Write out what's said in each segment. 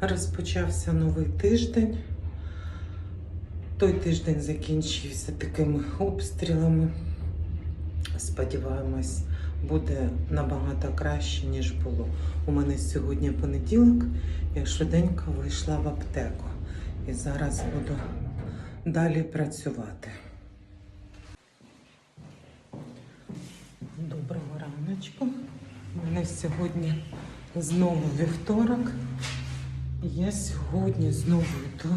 Розпочався новий тиждень. Той тиждень закінчився такими обстрілами. Сподіваємось, буде набагато краще, ніж було. У мене сьогодні понеділок, я швиденько вийшла в аптеку і зараз буду далі працювати. Доброго раночку. У мене сьогодні знову вівторок. Я сьогодні знову йду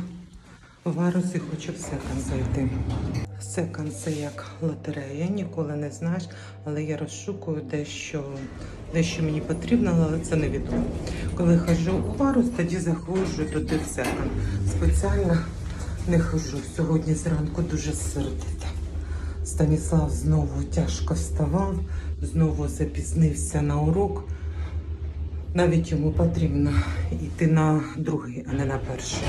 в Арус і хочу в секонд зайти. Секонд це як лотерея, ніколи не знаєш, але я розшукую дещо, дещо мені потрібно, але це невідомо. Коли ходжу у Арус, тоді заходжу туди в секонд. Спеціально не ходжу. Сьогодні зранку дуже сердита. Станіслав знову тяжко вставав, знову запізнився на урок. Навіть йому потрібно йти на другий, а не на перший.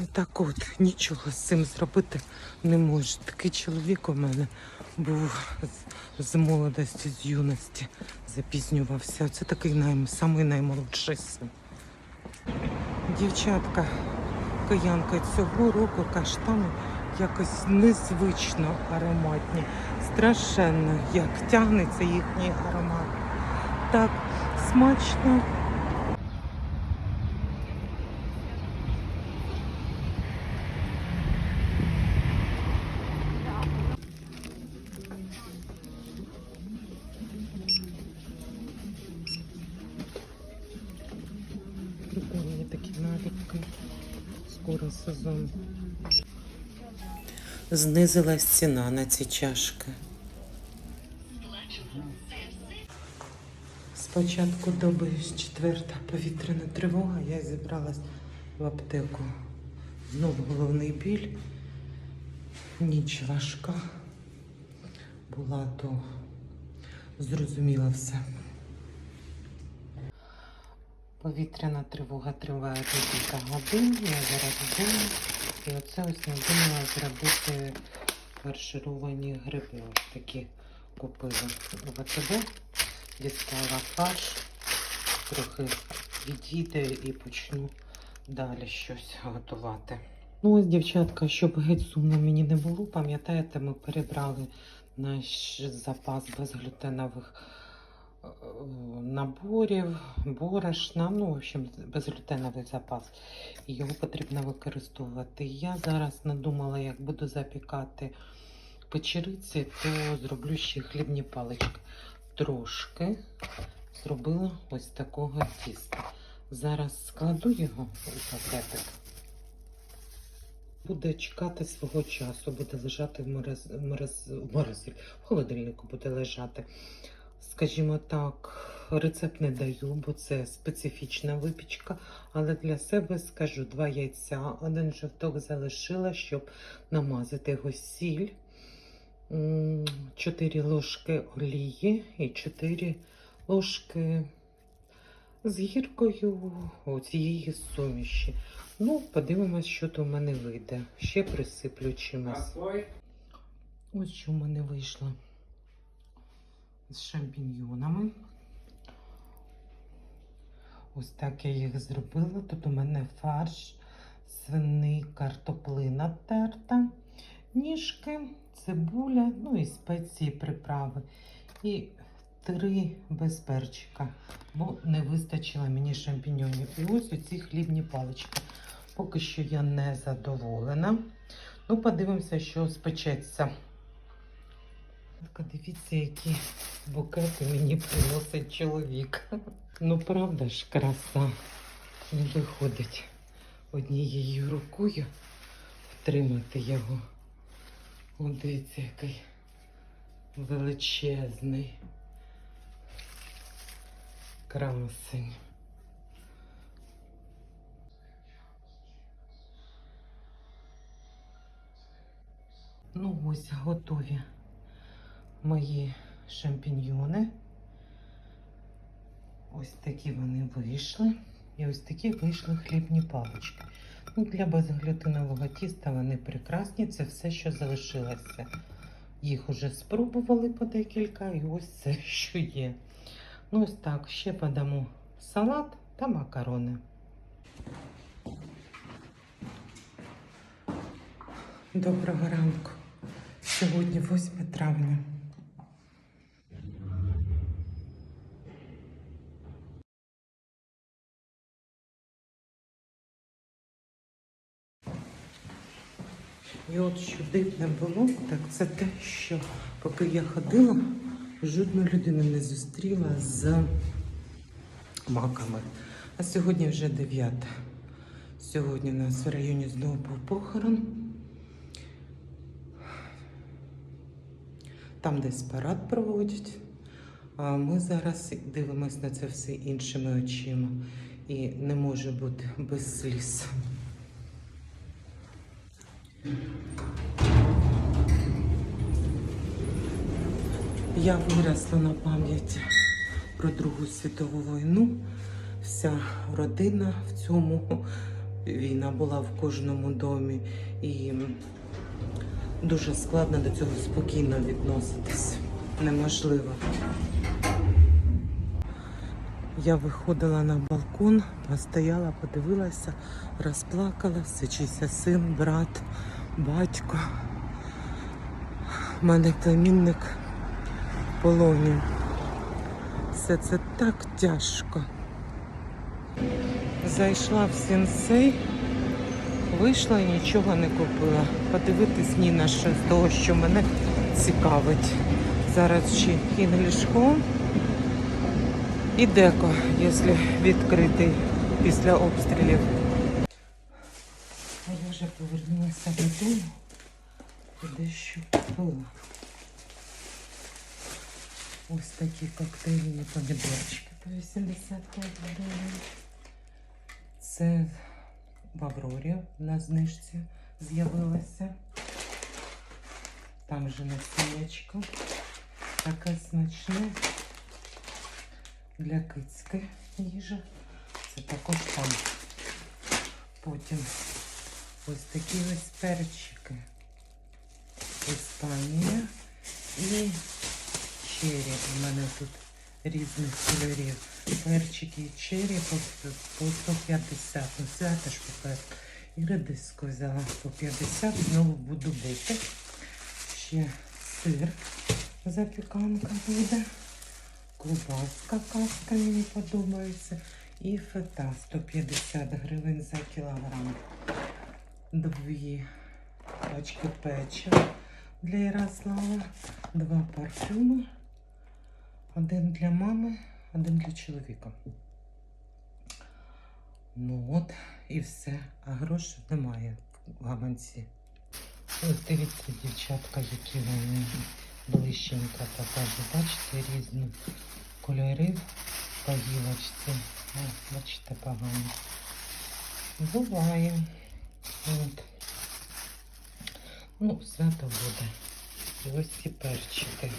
Ну так от, нічого з цим зробити не можу. Такий чоловік у мене був з, з молодості, з юності, запізнювався. Це такий най, самий наймолодший син. Дівчатка, киянка цього року каштани якось незвично ароматні. Страшенно, як тягнеться їхній аромат. Так смачно. Прикольні такі наліпки. Скоро сезон. Знизилась ціна на ці чашки. Спочатку доби четверта повітряна тривога, я зібралась в аптеку. Знову головний біль. Ніч важка була, то зрозуміла все. Повітряна тривога триває декілька годин. Я зараз вдома. І оце ось надумала зробити фаршировані гриби. Ось такі купила в АТБ. Дістала фарш, трохи відійде і почну далі щось готувати. Ну ось, дівчатка, щоб геть сумно мені не було, пам'ятаєте, ми перебрали наш запас безглютенових е, наборів, борошна, ну, в общем, безглютеновий запас. І його потрібно використовувати. Я зараз надумала, як буду запікати печериці, то зроблю ще хлібні палички. Трошки зробила ось такого тіста. Зараз складу його у пакетик. Буде чекати свого часу, буде лежати в мороз, мороз, морозиль, в холодильнику буде лежати. Скажімо так, рецепт не даю, бо це специфічна випічка. Але для себе скажу два яйця, один жовток залишила, щоб намазати його сіль. 4 ложки олії і 4 ложки з гіркою цієї суміші. Ну, подивимось, що то в мене вийде. Ще присиплю чимось. Ось що в мене вийшло з шампіньйонами. Ось так я їх зробила. Тут у мене фарш, свиний картоплина терта, ніжки, цибуля, ну і спеції приправи. І три без перчика, бо не вистачило мені шампіньонів. І ось оці хлібні палички. Поки що я не задоволена. Ну, подивимося, що спечеться. Дивіться, які букети мені приносить чоловік. Ну, правда ж, краса не виходить однією рукою втримати його. О, дивіться, який величезний красень. Ну, ось готові мої шампіньйони. Ось такі вони вийшли. І ось такі вийшли хлібні палички. Ну, для безглютинового тіста вони прекрасні. Це все, що залишилося. Їх уже спробували по декілька, і ось це, що є. Ну, ось так, ще подамо салат та макарони. Доброго ранку. Сьогодні 8 травня. І от що дивне було, так це те, що поки я ходила, жодну людину не зустріла з маками. А сьогодні вже 9. Сьогодні у нас в районі знову був похорон. Там десь парад проводять. А ми зараз дивимося на це все іншими очима. І не може бути без сліз. Я виросла на пам'яті про Другу світову війну. Вся родина в цьому війна була в кожному домі, і дуже складно до цього спокійно відноситись. Неможливо. Я виходила на балкон, постояла, подивилася, розплакалася, чийся син, брат, батько. У мене племінник в полоні. Все це так тяжко. Зайшла в сенсей, вийшла і нічого не купила. Подивитись ні на що з того, що мене цікавить. Зараз ще Home і деко, якщо відкритий після обстрілів. А я вже повернулася додому дещо купила. Ось такі коктейльні помідорчики по 85 гривень. Це в Аврорі на знижці з'явилося. Там же насіннячко. Таке смачне для кицьки їжа. Це також там. Потім ось такі ось перчики. Іспанія і чері. У мене тут різних кольорів. Перчики і чері по, по 150. Ну, свято ж попер. І редиску взяла по 50. Знову буду бити. Ще сир. Запіканка буде. Ковбаска каска мені подобається. І фета 150 гривень за кілограм. Дві пачки печива для Ярослава. Два парфюми. Один для мами, один для чоловіка. Ну от і все. А грошей немає в гаманці. Ось дивіться, дівчатка, які вони блищенько покажу. Бачите, різні кольори по гілочці. О, бачите, погано. Буває. От. Ну, свято буде. І ось ці перчики.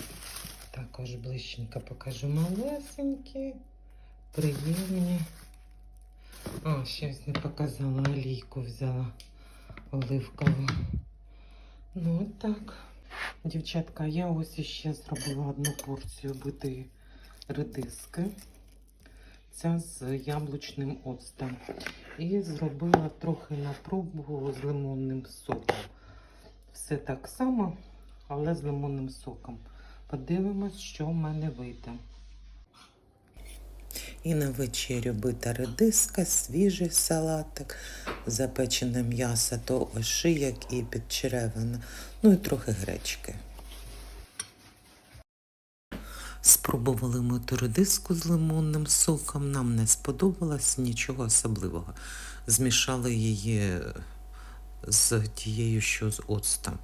Також ближченько покажу малесенькі, приємні. А, щось не показала, олійку взяла оливкову. Ну, от так. Дівчатка, я ось іще зробила одну порцію битої редиски. Ця з яблучним оцтом. І зробила трохи на пробу з лимонним соком. Все так само, але з лимонним соком. Подивимось, що в мене вийде. І на вечерю бита редиска, свіжий салатик, запечене м'ясо, то ошияк і підчеревина, ну і трохи гречки. Спробували ми редиску з лимонним соком, нам не сподобалось нічого особливого. Змішали її з тією, що з оцтом.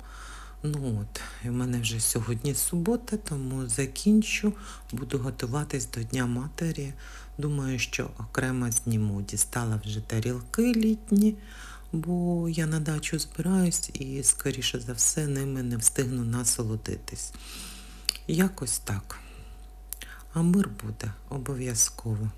Ну от, і в мене вже сьогодні субота, тому закінчу. Буду готуватись до Дня Матері. Думаю, що окремо зніму. Дістала вже тарілки літні, бо я на дачу збираюсь і, скоріше за все, ними не встигну насолодитись. Якось так. А мир буде обов'язково.